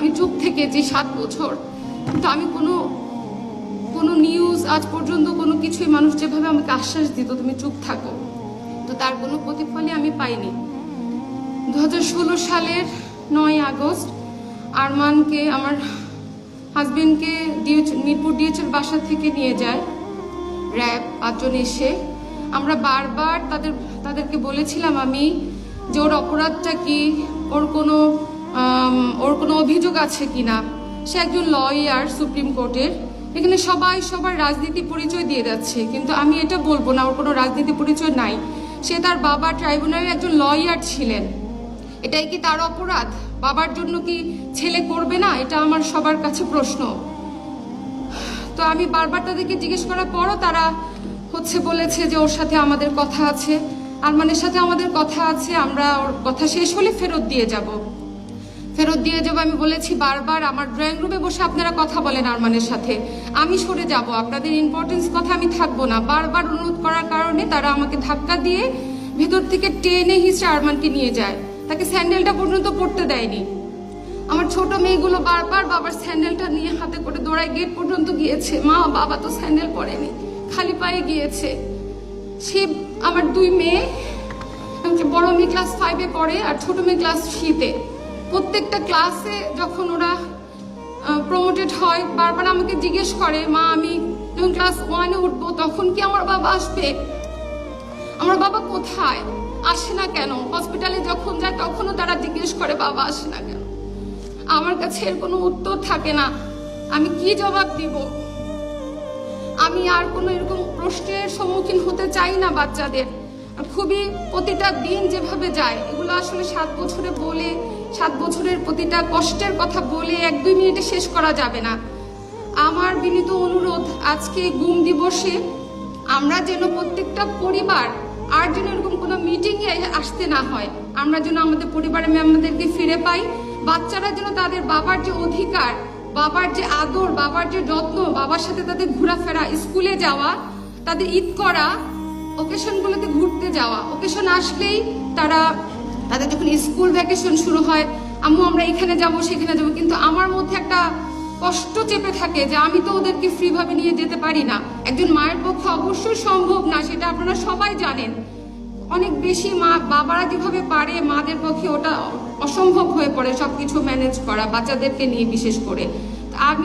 আমি চুপ থেকেছি সাত বছর, কিন্তু আমি কোনো কোনো নিউজ আজ পর্যন্ত কোনো কিছুই মানুষ যেভাবে আমাকে আশ্বাস দিত, তুমি চুপ থাকো। তো তার কোনো প্রতিফলই আমি পাইনি। দু হাজার ষোলো সালের নয় আগস্ট, আরমানকে, আমার হাজবেন্ডকে ডিএচ মিরপুর ডিএচের বাসা থেকে নিয়ে যায় র্যাব পাঁচজন এসে। আমরা বারবার তাদের, তাদেরকে বলেছিলাম আমি যে ওর অপরাধটা কি, ওর কোনো ওর কোনো অভিযোগ আছে কিনা? সে একজন লয়ার সুপ্রিম কোর্টের এখানে সবাই সবার রাজনীতি পরিচয় দিয়ে যাচ্ছে, কিন্তু আমি এটা বলব না, ওর কোনো রাজনীতি পরিচয় নাই। সে তার বাবা ট্রাইব্যুনালের একজন লয়ার ছিলেন। এটাই কি তার অপরাধ? বাবার জন্য কি ছেলে করবে না? এটা আমার সবার কাছে প্রশ্ন। তো আমি বারবার তাদেরকে জিজ্ঞেস করার পরও তারা হচ্ছে বলেছে যে ওর সাথে আমাদের কথা আছে। আর আরমানের সাথে আমাদের কথা আছে, আমরা ওর কথা শেষ হলে ফেরত দিয়ে যাব। ফেরত দিয়ে যাব, আমি বলেছি বারবার আমার ড্রয়িং রুমে বসে আপনারা কথা বলেন আরমানের সাথে। আমি সরে যাব, আপনাদের ইম্পর্টেন্স কথা আমি থাকব না। বারবার অনুরোধ করার কারণে তারা আমাকে ধাক্কা দিয়ে ভেতর থেকে টেনে হিসে আরমানকে নিয়ে যায়। তাকে স্যান্ডেলটা পর্যন্ত পড়তে দেয়নি। আমার ছোট মেয়েগুলো বারবার বাবার স্যান্ডেলটা নিয়ে হাতে করে দৌড়ায় গেট পর্যন্ত গিয়েছে। মা বাবা তো স্যান্ডেল পরেনি, খালি পায়ে গিয়েছে। সে আমার দুই মেয়ে বড় মেয়ে ক্লাস ফাইভে পড়ে আর ছোট মেয়ে ক্লাস থ্রিতে প্রত্যেকটা ক্লাসে যখন ওরা প্রমোটেড হয়, বারবার আমাকে জিজ্ঞেস করে, মা, আমি যখন ক্লাস ওয়ানে উঠবো, তখন কি আমার বাবা আসবে? আমার বাবা কোথায়? আসে না কেন? হসপিটালে যখন যায়, তখনও তারা জিজ্ঞেস করে, বাবা আসে না কেন? আমার কাছে এর কোনো উত্তর থাকে না। আমি কি জবাব দিব? আমি আর কোনো এরকম প্রশ্নের সম্মুখীন হতে চাই না বাচ্চাদের। খুবই প্রতিটা দিন যেভাবে যায়, এগুলো আসলে সাত বছরে বলে সাত বছরের প্রতিটা কষ্টের কথা বলে এক দুই মিনিটে শেষ করা যাবে না। আমার বিনীত অনুরোধ, আজকে গুম দিবসে আমরা যেন প্রত্যেকটা পরিবার আর যেন এরকম কোনো মিটিংয়ে আসতে না হয়। আমরা যেন আমাদের পরিবারে মেম্বারদেরকে ফিরে পাই। বাচ্চারা যেন তাদের বাবার যে অধিকার, বাবার যে আদর, বাবার যে যত্ন, বাবার সাথে তাদের ঘোরাফেরা, স্কুলে যাওয়া, তাদের ঈদ করা ওকেশনগুলোতে ঘুরতে যাওয়া ওকেশন আসলেই তারা স্কুল ভ্যাকেশন শুরু হয়, আম্মু আমরা এখানে যাব, সেখানে যাব, কিন্তু আমার মধ্যে একটা কষ্ট চেপে থাকে যে আমি তো ওদেরকে ফ্রিভাবে নিয়ে যেতে পারি না। একজন মায়ের পক্ষে অবশ্যই সম্ভব না, সেটা আপনারা সবাই জানেন। অনেক বেশি মা, বাবারা যেভাবে পারে, মাদের পক্ষে ওটা অসম্ভব হয়ে পড়ে সবকিছু ম্যানেজ করা, বাচ্চাদেরকে নিয়ে বিশেষ করে। আমি